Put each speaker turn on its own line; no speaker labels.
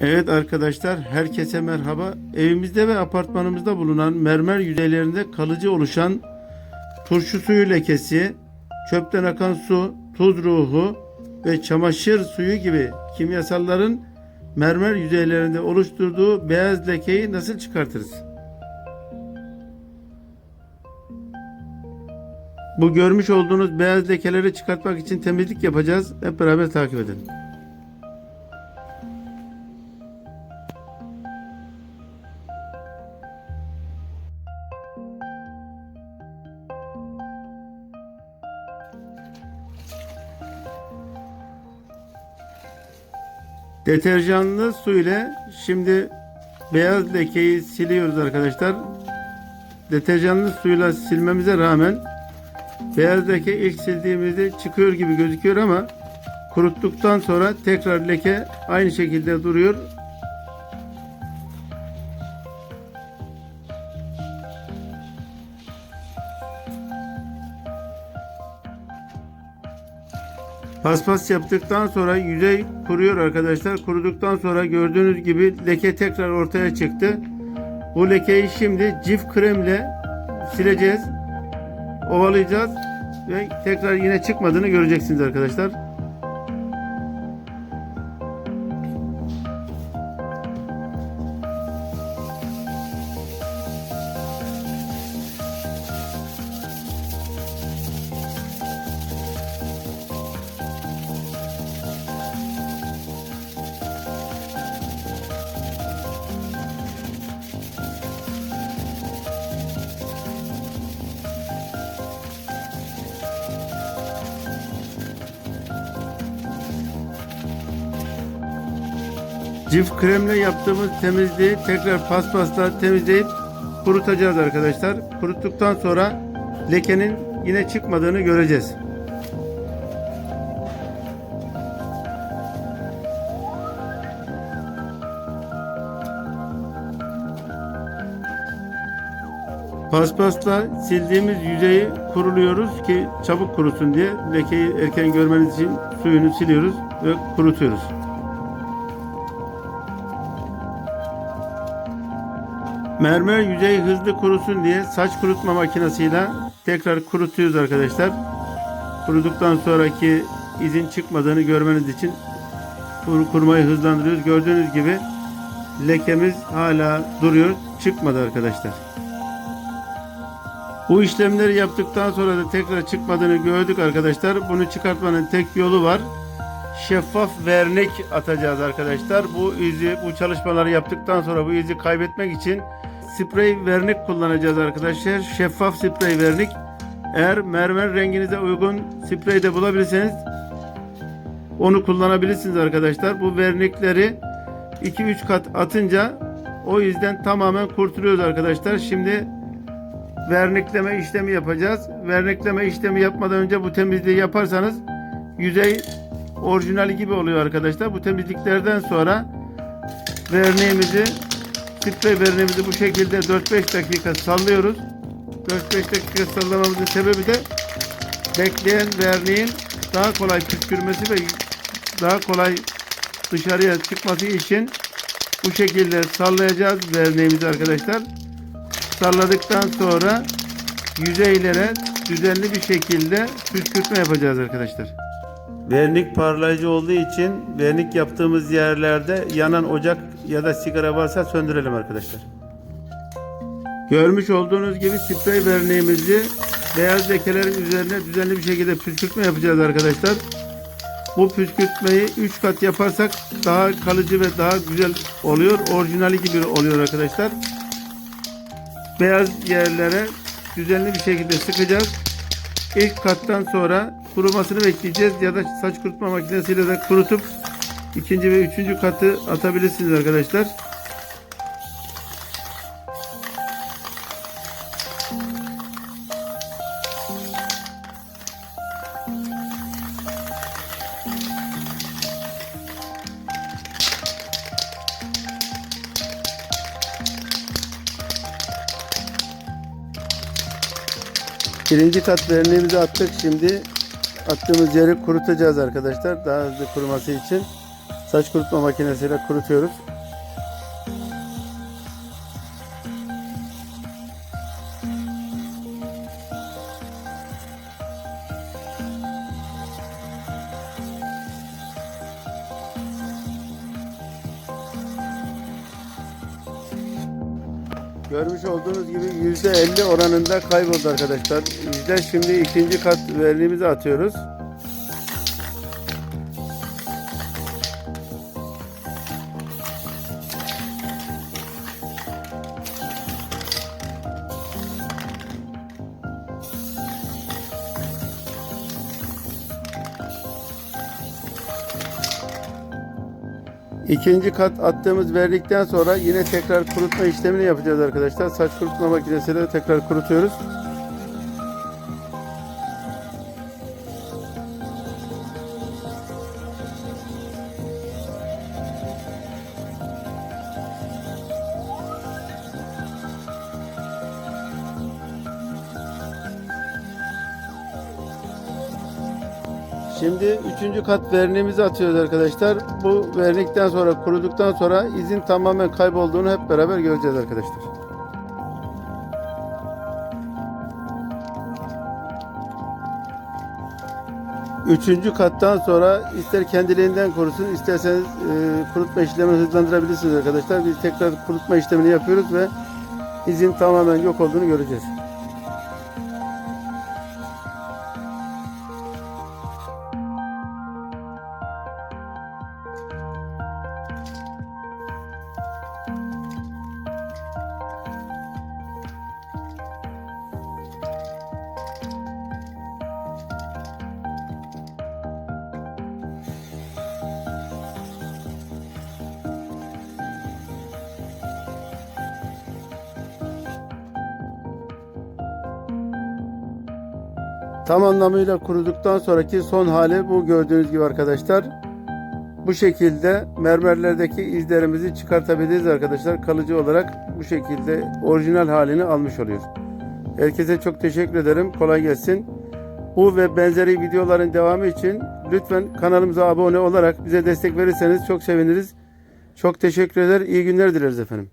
Evet arkadaşlar herkese merhaba. Evimizde ve apartmanımızda bulunan mermer yüzeylerinde kalıcı oluşan turşu suyu lekesi, çöpten akan su, tuz ruhu ve çamaşır suyu gibi kimyasalların mermer yüzeylerinde oluşturduğu beyaz lekeyi nasıl çıkartırız? Bu görmüş olduğunuz beyaz lekeleri çıkartmak için temizlik yapacağız. Hep beraber takip edelim. Deterjanlı su ile şimdi beyaz lekeyi siliyoruz arkadaşlar. Deterjanlı suyla silmemize rağmen beyaz leke ilk sildiğimizde çıkıyor gibi gözüküyor ama kuruttuktan sonra tekrar leke aynı şekilde duruyor. Paspas yaptıktan sonra yüzey kuruyor arkadaşlar. Kuruduktan sonra gördüğünüz gibi leke tekrar ortaya çıktı. Bu lekeyi şimdi cif kremle sileceğiz. Ovalayacağız ve tekrar yine çıkmadığını göreceksiniz arkadaşlar. Cif kremle yaptığımız temizliği tekrar paspasla temizleyip kurutacağız arkadaşlar. Kuruttuktan sonra lekenin yine çıkmadığını göreceğiz. Paspasla sildiğimiz yüzeyi kuruluyoruz ki çabuk kurusun diye. Lekeyi erken görmeniz için suyunu siliyoruz ve kurutuyoruz. Mermer yüzey hızlı kurusun diye saç kurutma makinesiyle tekrar kurutuyoruz arkadaşlar. Kuruduktan sonraki izin çıkmadığını görmeniz için kur- kurmayı hızlandırıyoruz. Gördüğünüz gibi lekemiz hala duruyor. Çıkmadı arkadaşlar. Bu işlemleri yaptıktan sonra da tekrar çıkmadığını gördük arkadaşlar. Bunu çıkartmanın tek yolu var. Şeffaf vernik atacağız arkadaşlar. Bu izi, bu çalışmaları yaptıktan sonra bu izi kaybetmek için sprey vernik kullanacağız arkadaşlar. Şeffaf sprey vernik. Eğer mermer renginize uygun sprey de bulabilirseniz onu kullanabilirsiniz arkadaşlar. Bu vernikleri 2-3 kat atınca o izden tamamen kurtuluyoruz arkadaşlar. Şimdi vernikleme işlemi yapacağız. Vernikleme işlemi yapmadan önce bu temizliği yaparsanız yüzey orijinali gibi oluyor arkadaşlar. Bu temizliklerden sonra verniğimizi sprey verniğimizi bu şekilde 4-5 dakika sallıyoruz. 4-5 dakika sallamamızın sebebi de bekleyen verniğin daha kolay püskürmesi ve daha kolay dışarıya çıkması için bu şekilde sallayacağız verniğimizi arkadaşlar. Salladıktan sonra yüzeylere düzenli bir şekilde püskürtme yapacağız arkadaşlar. Vernik parlayıcı olduğu için vernik yaptığımız yerlerde yanan ocak ya da sigara varsa söndürelim arkadaşlar. Görmüş olduğunuz gibi sprey verniğimizi beyaz lekelerin üzerine düzenli bir şekilde püskürtme yapacağız arkadaşlar. Bu püskürtmeyi 3 kat yaparsak daha kalıcı ve daha güzel oluyor. Orijinali gibi oluyor arkadaşlar. Beyaz yerlere düzenli bir şekilde sıkacağız. İlk kattan sonra kurumasını bekleyeceğiz ya da saç kurutma makinesiyle de kurutup ikinci ve üçüncü katı atabilirsiniz arkadaşlar. Birinci kat verniğimizi attık. Şimdi attığımız yeri kurutacağız arkadaşlar. Daha hızlı kuruması için Saç kurutma makinesiyle kurutuyoruz. Görmüş olduğunuz gibi %50 oranında kayboldu arkadaşlar. Bizler şimdi ikinci kat verniğimizi atıyoruz. İkinci kat attığımız verdikten sonra yine tekrar kurutma işlemini yapacağız arkadaşlar. Saç kurutma makinesiyle tekrar kurutuyoruz. Şimdi üçüncü kat verniğimizi atıyoruz arkadaşlar. Bu vernikten sonra kuruduktan sonra izin tamamen kaybolduğunu hep beraber göreceğiz arkadaşlar. Üçüncü kattan sonra ister kendiliğinden kurusun isterseniz e, kurutma işlemini hızlandırabilirsiniz arkadaşlar. Biz tekrar kurutma işlemini yapıyoruz ve izin tamamen yok olduğunu göreceğiz. Tam anlamıyla kuruduktan sonraki son hali bu gördüğünüz gibi arkadaşlar. Bu şekilde mermerlerdeki izlerimizi çıkartabiliriz arkadaşlar. Kalıcı olarak bu şekilde orijinal halini almış oluyor. Herkese çok teşekkür ederim. Kolay gelsin. Bu ve benzeri videoların devamı için lütfen kanalımıza abone olarak bize destek verirseniz çok seviniriz. Çok teşekkür eder. İyi günler dileriz efendim.